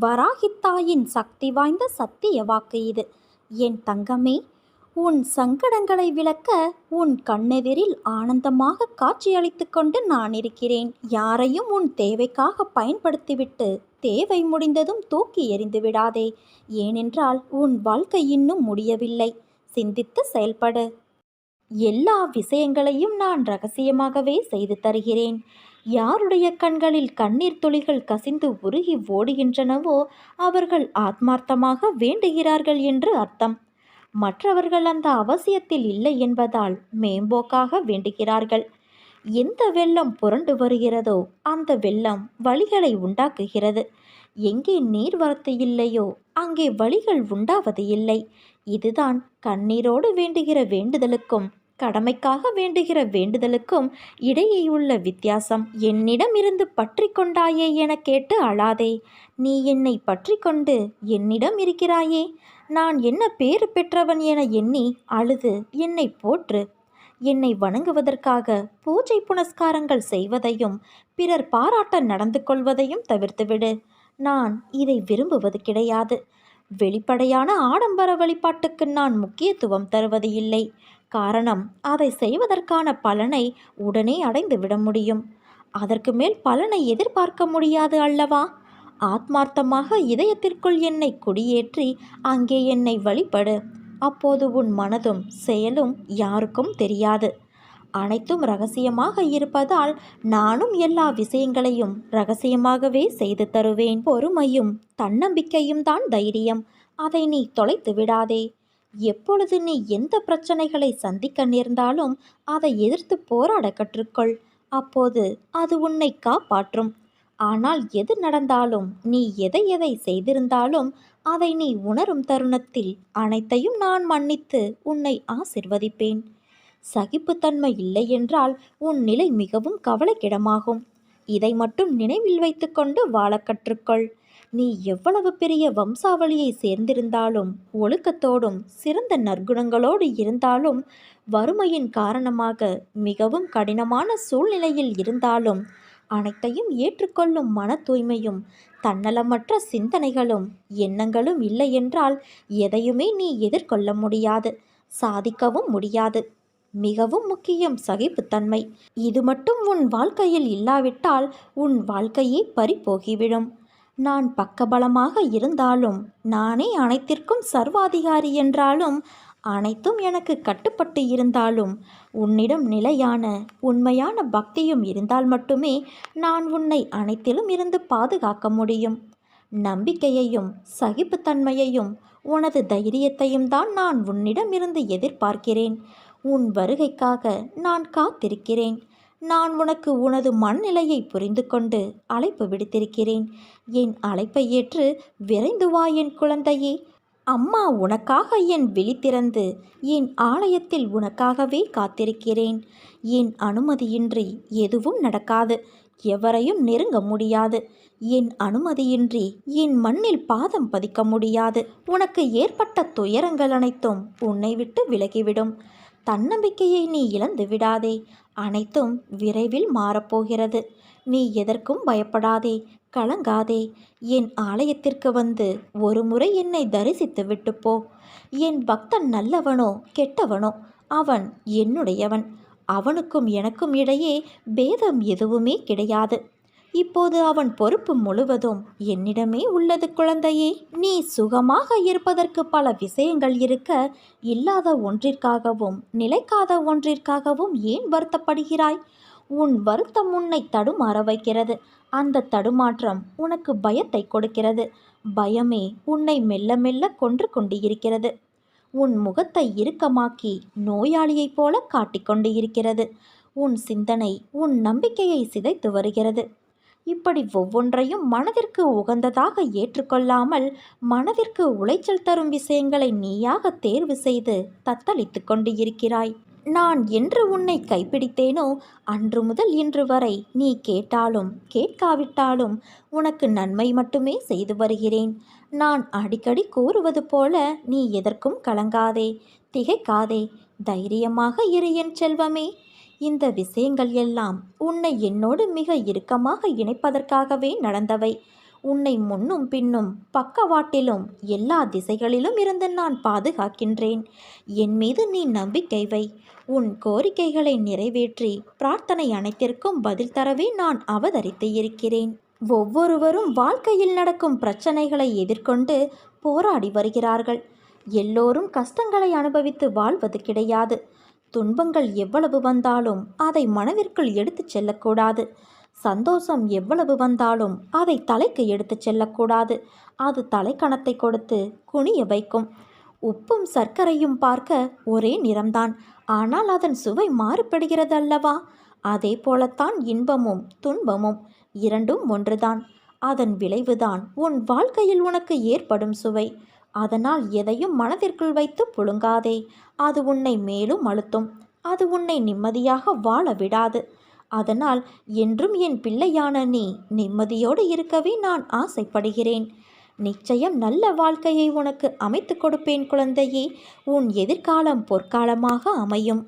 வராகித்தாயின் சக்தி வாய்ந்த சத்திய வாக்கு இது. என் தங்கமே உன் சங்கடங்களை விளக்க உன் கண்ணெதிரில் ஆனந்தமாக காட்சியளித்து கொண்டு நான் இருக்கிறேன். யாரையும் உன் தேவைக்காக பயன்படுத்திவிட்டு தேவை முடிந்ததும் தூக்கி எறிந்து விடாதே. ஏனென்றால் உன் வாழ்க்கை இன்னும் முடியவில்லை. சிந்தித்து செயல்படு. எல்லா விஷயங்களையும் நான் ரகசியமாகவே செய்து தருகிறேன். யாருடைய கண்களில் கண்ணீர் துளிகள் கசிந்து உருகி ஓடுகின்றனவோ அவர்கள் ஆத்மார்த்தமாக வேண்டுகிறார்கள் என்று அர்த்தம். மற்றவர்கள் அந்த அவசியத்தில் இல்லை என்பதால் மேம்போக்காக வேண்டுகிறார்கள். எந்த வெள்ளம் புரண்டு வருகிறதோ அந்த வெள்ளம் வழிகளை உண்டாக்குகிறது. எங்கே நீர்வரத்து இல்லையோ அங்கே வழிகள் உண்டாவது இல்லை. இதுதான் கண்ணீரோடு வேண்டுகிற வேண்டுதலுக்கும் கடமைக்காக வேண்டுகிற வேண்டுதலுக்கும் இடையே உள்ள வித்தியாசம் என்னிடம் இருந்து பற்றி கொண்டாயே என கேட்டு அழாதே. நீ என்னை பற்றி கொண்டு என்னிடம் இருக்கிறாயே. நான் என்ன பேறு பெற்றவன் என எண்ணி அழுது என்னை போற்று. என்னை வணங்குவதற்காக பூஜை புனஸ்காரங்கள் செய்வதையும் பிறர் பாராட்ட நடந்து கொள்வதையும் தவிர்த்துவிடு. நான் இதை விரும்புவது கிடையாது. வெளிப்படையான ஆடம்பர வழிபாட்டுக்கு நான் முக்கியத்துவம் தருவது இல்லை காரணம் அதை செய்வதற்கான பலனை உடனே அடைந்து விட முடியும். அதற்கு மேல் பலனை எதிர்பார்க்க முடியாது அல்லவா? ஆத்மார்த்தமாக இதயத்திற்குள் என்னை குடியேற்றி அங்கே என்னை வழிபடு. அப்போது உன் மனதும் செயலும் யாருக்கும் தெரியாது. அனைத்தும் ரகசியமாக இருப்பதால் நானும் எல்லா விஷயங்களையும் ரகசியமாகவே செய்து தருவேன். பொறுமையும் தன்னம்பிக்கையும் தான் தைரியம். அதை நீ தொலைத்து விடாதே. எப்பொழுது நீ எந்த பிரச்சனைகளை சந்திக்க நேர்ந்தாலும் அதை எதிர்த்து போராட கற்றுக்கொள். அப்போது அது உன்னை காப்பாற்றும். ஆனால் எது நடந்தாலும் நீ எதை எதை செய்திருந்தாலும் அதை நீ உணரும் தருணத்தில் அனைத்தையும் நான் மன்னித்து உன்னை ஆசிர்வதிப்பேன். சகிப்புத்தன்மை இல்லை என்றால் உன் நிலை மிகவும் கவலைக்கிடமாகும். இதை மட்டும் நினைவில் வைத்துக்கொண்டு வாழ கற்றுக்கொள். நீ எவ்வளவு பெரிய வம்சாவளியை சேர்ந்திருந்தாலும் ஒழுக்கத்தோடும் சிறந்த நற்குணங்களோடு இருந்தாலும் வறுமையின் காரணமாக மிகவும் கடினமான சூழ்நிலையில் இருந்தாலும் அனைத்தையும் ஏற்றுக்கொள்ளும் மன தூய்மையும் தன்னலமற்ற சிந்தனைகளும் எண்ணங்களும் இல்லை என்றால் எதையுமே நீ எதிர்கொள்ள முடியாது சாதிக்கவும் முடியாது. மிகவும் முக்கியம் சகிப்புத்தன்மை. இது மட்டும் உன் வாழ்க்கையில் இல்லாவிட்டால் உன் வாழ்க்கையே பறிபோகிவிடும். நான் பக்கபலமாக இருந்தாலும் நானே அனைத்திற்கும் சர்வாதிகாரி என்றாலும் அனைத்தும் எனக்கு கட்டுப்பட்டு இருந்தாலும் உன்னிடம் நிலையான உண்மையான பக்தியும் இருந்தால் மட்டுமே நான் உன்னை அனைத்திலும் இருந்து பாதுகாக்க முடியும். நம்பிக்கையையும் சகிப்புத்தன்மையையும் உனது தைரியத்தையும் தான் நான் உன்னிடமிருந்து எதிர்பார்க்கிறேன். உன் வருகைக்காக நான் காத்திருக்கிறேன். நான் உனக்கு உனது மண்நிலையை புரிந்து கொண்டு அழைப்பு விடுத்திருக்கிறேன். என் அழைப்பை ஏற்று விரைந்து வா என் குழந்தையே. அம்மா உனக்காக என் விழித்திறந்து என் ஆலயத்தில் உனக்காகவே காத்திருக்கிறேன். என் அனுமதியின்றி எதுவும் நடக்காது. எவரையும் நெருங்க முடியாது. என் அனுமதியின்றி என் மண்ணில் பாதம் பதிக்க முடியாது. உனக்கு ஏற்பட்ட துயரங்கள் அனைத்தும் உன்னை விட்டு விலகிவிடும். தன்னம்பிக்கையை நீ இழந்து விடாதே. அனைத்தும் விரைவில் மாறப்போகிறது. நீ எதற்கும் பயப்படாதே. கலங்காதே. என் ஆலயத்திற்கு வந்து ஒரு முறை என்னை தரிசித்து விட்டு போ. என் பக்தன் நல்லவனோ கெட்டவனோ அவன் என்னுடையவன். அவனுக்கும் எனக்கும் இடையே பேதம் எதுவுமே கிடையாது. இப்போது அவன் பொறுப்பு முழுவதும் என்னிடமே உள்ளது குழந்தையே. நீ சுகமாக இருப்பதற்கு பல விஷயங்கள் இருக்க இல்லாத ஒன்றிற்காகவும் நிலைக்காத ஒன்றிற்காகவும் ஏன் வருத்தப்படுகிறாய்? உன் வருத்தம் உன்னை தடுமாற வைக்கிறது. அந்த தடுமாற்றம் உனக்கு பயத்தை கொடுக்கிறது. பயமே உன்னை மெல்ல மெல்ல கொன்று கொண்டு இருக்கிறது உன் முகத்தை இறுக்கமாக்கி நோயாளியைப் போல காட்டிக்கொண்டு இருக்கிறது உன் சிந்தனை உன் நம்பிக்கையை சிதைத்து வருகிறது. இப்படி ஒவ்வொன்றையும் மனதிற்கு உகந்ததாக ஏற்றுக்கொள்ளாமல் மனதிற்கு உளைச்சல் தரும் விஷயங்களை நீயாக தேர்வு செய்து தத்தளித்து கொண்டு இருக்கிறாய் நான் என்று உன்னை கைப்பிடித்தேனோ அன்று முதல் இன்று வரை நீ கேட்டாலும் கேட்காவிட்டாலும் உனக்கு நன்மை மட்டுமே செய்து வருகிறேன். நான் அடிக்கடி கூறுவது போல நீ எதற்கும் கலங்காதே திகைக்காதே தைரியமாக இரு என் செல்வமே. இந்த விஷயங்கள் எல்லாம் உன்னை என்னோடு மிக இறுக்கமாக இணைப்பதற்காகவே நடந்தவை. உன்னை முன்னும் பின்னும் பக்கவாட்டிலும் எல்லா திசைகளிலும் இருந்து நான் பாதுகாக்கின்றேன். என் மீது நீ நம்பிக்கை வை. உன் கோரிக்கைகளை நிறைவேற்றி பிரார்த்தனை அனைத்திற்கும் பதில் தரவே நான் அவதரித்து இருக்கிறேன். ஒவ்வொருவரும் வாழ்க்கையில் நடக்கும் பிரச்சனைகளை எதிர்கொண்டு போராடி வருகிறார்கள். எல்லோரும் கஷ்டங்களை அனுபவித்து வாழ்வது கிடையாது. துன்பங்கள் எவ்வளவு வந்தாலும் அதை மனதிற்குள் எடுத்துச் செல்லக்கூடாது. சந்தோஷம் எவ்வளவு வந்தாலும் அதை தலைக்கு எடுத்துச் செல்லக்கூடாது. அது தலைக்கணத்தை கொடுத்து குனிய வைக்கும். உப்பும் சர்க்கரையும் பார்க்க ஒரே நிறம்தான். ஆனால் அதன் சுவை மாறுபடுகிறது அல்லவா அதே போலத்தான் இன்பமும் துன்பமும் இரண்டும் ஒன்றுதான். அதன் விளைவுதான் உன் வாழ்க்கையில் உனக்கு ஏற்படும் சுவை. அதனால் எதையும் மனதிற்குள் வைத்து புழுங்காதே. அது உன்னை மேலும் அழுத்தும். அது உன்னை நிம்மதியாக வாழ விடாது. அதனால் என்றும் என் பிள்ளையான நீ நிம்மதியோடு இருக்கவே நான் ஆசைப்படுகிறேன். நிச்சயம் நல்ல வாழ்க்கையை உனக்கு அமைத்து கொடுப்பேன் குழந்தையே. உன் எதிர்காலம் பொற்காலமாக அமையும்.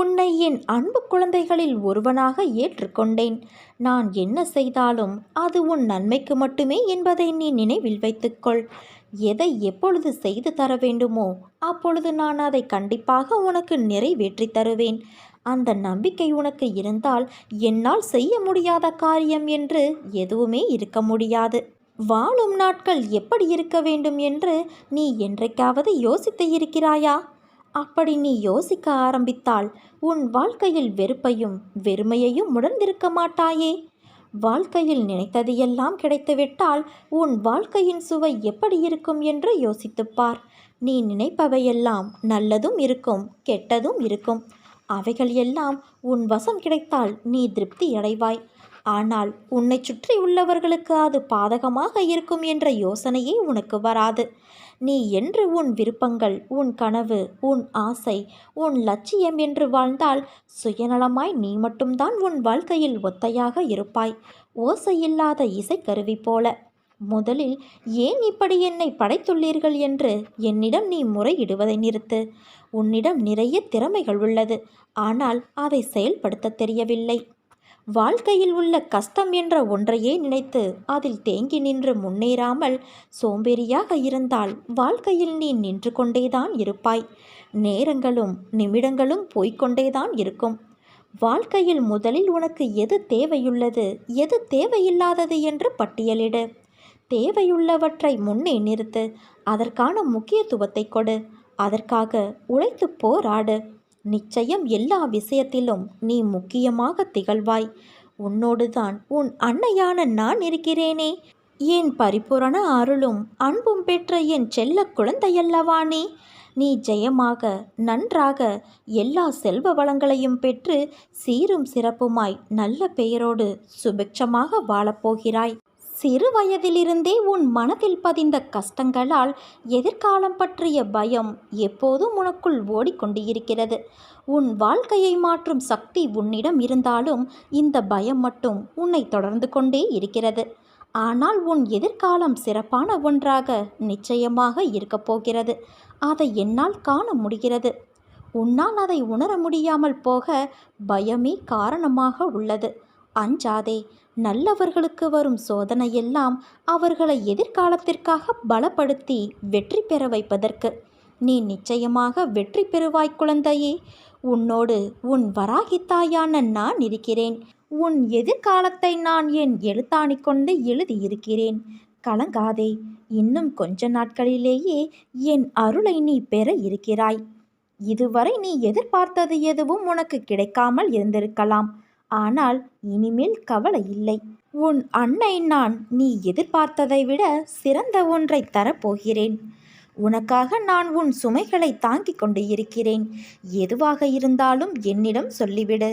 உன்னை என் அன்பு குழந்தைகளில் ஒருவனாக ஏற்றுக்கொண்டேன். நான் என்ன செய்தாலும் அது உன் நன்மைக்கு மட்டுமே என்பதை நீ நினைவில் வைத்துக்கொள். எதை எப்பொழுது செய்து தர வேண்டுமோ அப்பொழுது நான் அதை கண்டிப்பாக உனக்கு நிறைவேற்றி தருவேன். அந்த நம்பிக்கை உனக்கு இருந்தால் என்னால் செய்ய முடியாத காரியம் என்று எதுவுமே இருக்க முடியாது. வாழும் நாட்கள் எப்படி இருக்க வேண்டும் என்று நீ என்றைக்காவது யோசித்து இருக்கிறாயா? அப்படி நீ யோசிக்க ஆரம்பித்தால் உன் வாழ்க்கையில் வெறுப்பையும் வெறுமையையும் உணர்ந்திருக்க மாட்டாயே? வாழ்க்கையில் நினைத்தது எல்லாம் கிடைத்துவிட்டால் உன் வாழ்க்கையின் சுவை எப்படி இருக்கும் என்று யோசித்துப்பார். நீ நினைப்பவையெல்லாம் நல்லதும் இருக்கும் கெட்டதும் இருக்கும். அவைகள் எல்லாம் உன் வசம் கிடைத்தால் நீ திருப்தி அடைவாய். ஆனால் உன்னை சுற்றி உள்ளவர்களுக்கு அது பாதகமாக இருக்கும் என்ற யோசனையே உனக்கு வராது. நீ என்று உன் விருப்பங்கள் உன் கனவு உன் ஆசை உன் லட்சியம் என்று வாழ்ந்தால் சுயநலமாய் நீ மட்டும்தான் உன் வாழ்க்கையில் ஒத்தையாக இருப்பாய். ஓசையில்லாத இசைக்கருவி போல. முதலில் ஏன் இப்படி என்னை படைத்துள்ளீர்கள் என்று என்னிடம் நீ முறையிடுவதை நிறுத்து. உன்னிடம் நிறைய திறமைகள் உள்ளது. ஆனால் அதை செயல்படுத்த தெரியவில்லை. வாழ்க்கையில் உள்ள கஷ்டம் என்ற ஒன்றையே நினைத்து அதில் தேங்கி நின்று முன்னேறாமல் சோம்பேறியாக இருந்தால் வாழ்க்கையில் நீ நின்று கொண்டேதான் இருப்பாய். நேரங்களும் நிமிடங்களும் போய்க்கொண்டேதான் இருக்கும். வாழ்க்கையில் முதலில் உனக்கு எது தேவையுள்ளது எது தேவையில்லாதது என்று பட்டியலிடு. தேவையுள்ளவற்றை முன்னே நிறுத்து அதற்கான முக்கியத்துவத்தை கொடு அதற்காக உழைத்து போராடு. நிச்சயம் எல்லா விஷயத்திலும் நீ முக்கியமாக திகழ்வாய். உன்னோடுதான் உன் அன்னையான நான் இருக்கிறேனே. என் பரிபூரண அருளும் அன்பும் பெற்ற என் செல்ல குழந்தையல்லவா நீ. நீ ஜெயமாக நன்றாக எல்லா செல்வ வளங்களையும் பெற்று சீரும் சிறப்புமாய் நல்ல பெயரோடு சுபிக்ஷமாக வாழப்போகிறாய். சிறு வயதிலிருந்தே உன் மனதில் பதிந்த கஷ்டங்களால் எதிர்காலம் பற்றிய பயம் எப்போதும் உனக்குள் ஓடிக்கொண்டு இருக்கிறது உன் வாழ்க்கையை மாற்றும் சக்தி உன்னிடம் இருந்தாலும் இந்த பயம் மட்டும் உன்னை தொடர்ந்து கொண்டே இருக்கிறது. ஆனால் உன் எதிர்காலம் சிறப்பான ஒன்றாக நிச்சயமாக இருக்கப் போகிறது. அதை என்னால் காண முடிகிறது. உன்னால் அதை உணர முடியாமல் போக பயமே காரணமாக உள்ளது. அஞ்சாதே நல்லவர்களுக்கு வரும் சோதனையெல்லாம் அவர்களை எதிர்காலத்திற்காக பலப்படுத்தி வெற்றி பெற வைப்பதற்கு. நீ நிச்சயமாக வெற்றி பெறுவாய் குழந்தையே. உன்னோடு உன் வராகித்தாயான நான் இருக்கிறேன். உன் எதிர்காலத்தை நான் என் எழுத்தாணி கொண்டு எழுதியிருக்கிறேன். கலங்காதே இன்னும் கொஞ்ச நாட்களிலேயே என் அருளை நீ பெற இருக்கிறாய். இதுவரை நீ எதிர்பார்த்தது எதுவும் உனக்கு கிடைக்காமல் இருந்திருக்கலாம். ஆனால் இனிமேல் கவலை இல்லை. உன் அன்னை நான் நீ எதிர்பார்த்ததை விட சிறந்த ஒன்றை தரப்போகிறேன். உனக்காக நான் உன் சுமைகளை தாங்கிக் கொண்டு இருக்கிறேன். எதுவாக இருந்தாலும் என்னிடம் சொல்லிவிடு.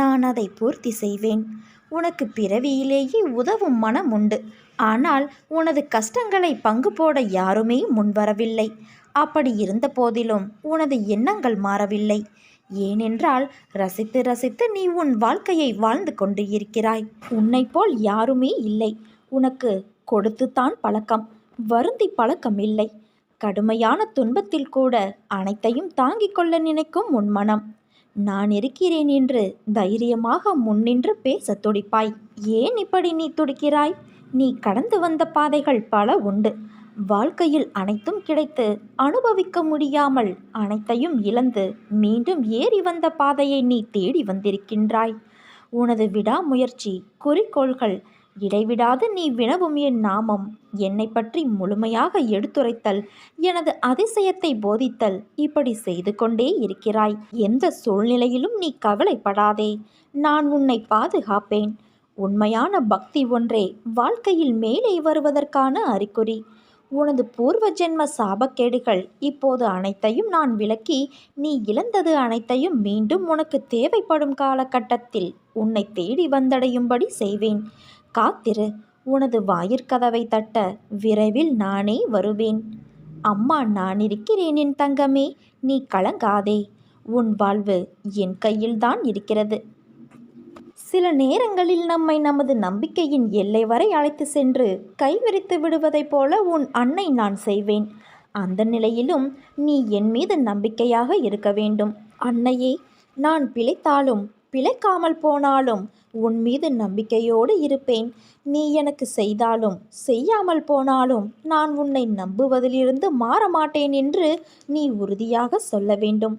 நான் அதை பூர்த்தி செய்வேன். உனக்கு பிறவியிலேயே உதவும் மனம் உண்டு. ஆனால் உனது கஷ்டங்களை பங்கு போட யாருமே முன்வரவில்லை. அப்படி இருந்த போதிலும் உனது எண்ணங்கள் மாறவில்லை. ஏனென்றால் ரசித்து ரசித்து நீ உன் வாழ்க்கையை வாழ்ந்து கொண்டு இருக்கிறாய். உன்னை போல் யாருமே இல்லை. உனக்கு கொடுத்துத்தான் பழக்கம். வருந்தி பழக்கம் இல்லை. கடுமையான துன்பத்தில் கூட அனைத்தையும் தாங்கிக் கொள்ள நினைக்கும் உன் மனம். நான் இருக்கிறேன் என்று தைரியமாக முன்னின்று பேச துடிப்பாய். ஏன் இப்படி நீ துடிக்கிறாய்? நீ கடந்து வந்த பாதைகள் பல உண்டு. வாழ்க்கையில் அனைத்தும் கிடைத்து அனுபவிக்க முடியாமல் அனைத்தையும் இழந்து மீண்டும் ஏறி வந்த பாதையை நீ தேடி வந்திருக்கின்றாய். உனது விடாமுயற்சி குறிக்கோள்கள் இடைவிடாது நீ வினவும் என் நாமம். என்னை பற்றி முழுமையாக எடுத்துரைத்தல் எனது அதிசயத்தை போதித்தல் இப்படி செய்து கொண்டே இருக்கிறாய். எந்த சூழ்நிலையிலும் நீ கவலைப்படாதே. நான் உன்னை பாதுகாப்பேன். உண்மையான பக்தி ஒன்றே வாழ்க்கையில் மேலே வருவதற்கான அறிகுறி. உனது பூர்வ ஜென்ம சாபக்கேடுகள் இப்போது அனைத்தையும் நான் விலக்கி நீ இழந்தது அனைத்தையும் மீண்டும் உனக்கு தேவைப்படும் காலகட்டத்தில் உன்னை தேடி வந்தடையும்படி செய்வேன். காத்திரு உனது வாயிற்கதவை தட்ட விரைவில் நானே வருவேன். அம்மா நான் இருக்கிறேன் என் தங்கமே நீ கலங்காதே. உன் வாழ்வு என் கையில்தான் இருக்கிறது. சில நேரங்களில் நம்மை நமது நம்பிக்கையின் எல்லை வரை அழைத்து சென்று கைவிரித்து விடுவதைப் போல உன் அன்னை நான் செய்வேன். அந்த நிலையிலும் நீ என் மீது நம்பிக்கையாக இருக்க வேண்டும். அன்னையே நான் பிழைத்தாலும் பிழைக்காமல் போனாலும் உன் மீது நம்பிக்கையோடு இருப்பேன். நீ எனக்கு செய்தாலும் செய்யாமல் போனாலும் நான் உன்னை நம்புவதிலிருந்து மாற மாட்டேன் என்று நீ உறுதியாக சொல்ல வேண்டும்.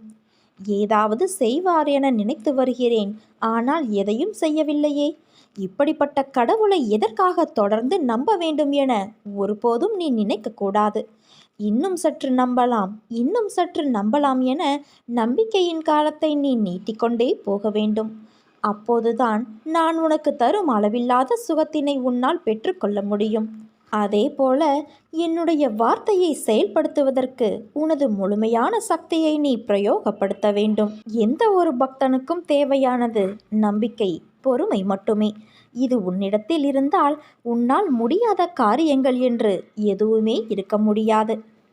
ஏதாவது செய்வார் என நினைத்து வருகிறேன். ஆனால் எதையும் செய்யவில்லையே. இப்படிப்பட்ட கடவுளை எதற்காக தொடர்ந்து நம்ப வேண்டும் என ஒருபோதும் நீ நினைக்கக்கூடாது இன்னும் சற்று நம்பலாம் இன்னும் சற்று நம்பலாம் என நம்பிக்கையின் காலத்தை நீ நீட்டிக்கொண்டே போக வேண்டும். அப்போதுதான் நான் உனக்கு தரும் அளவில்லாத சுகத்தினை உன்னால் பெற்றுக்கொள்ள முடியும். அதே போல என்னுடைய வார்த்தையை செயல்படுத்துவதற்கு உனது முழுமையான சக்தியை நீ பிரயோகப்படுத்த வேண்டும். எந்த ஒரு பக்தனுக்கும் தேவையானது நம்பிக்கை பொறுமை மட்டுமே. இது உன்னிடத்தில் இருந்தால் உன்னால் முடியாத காரியங்கள் என்று எதுவுமே இருக்க முடியாது.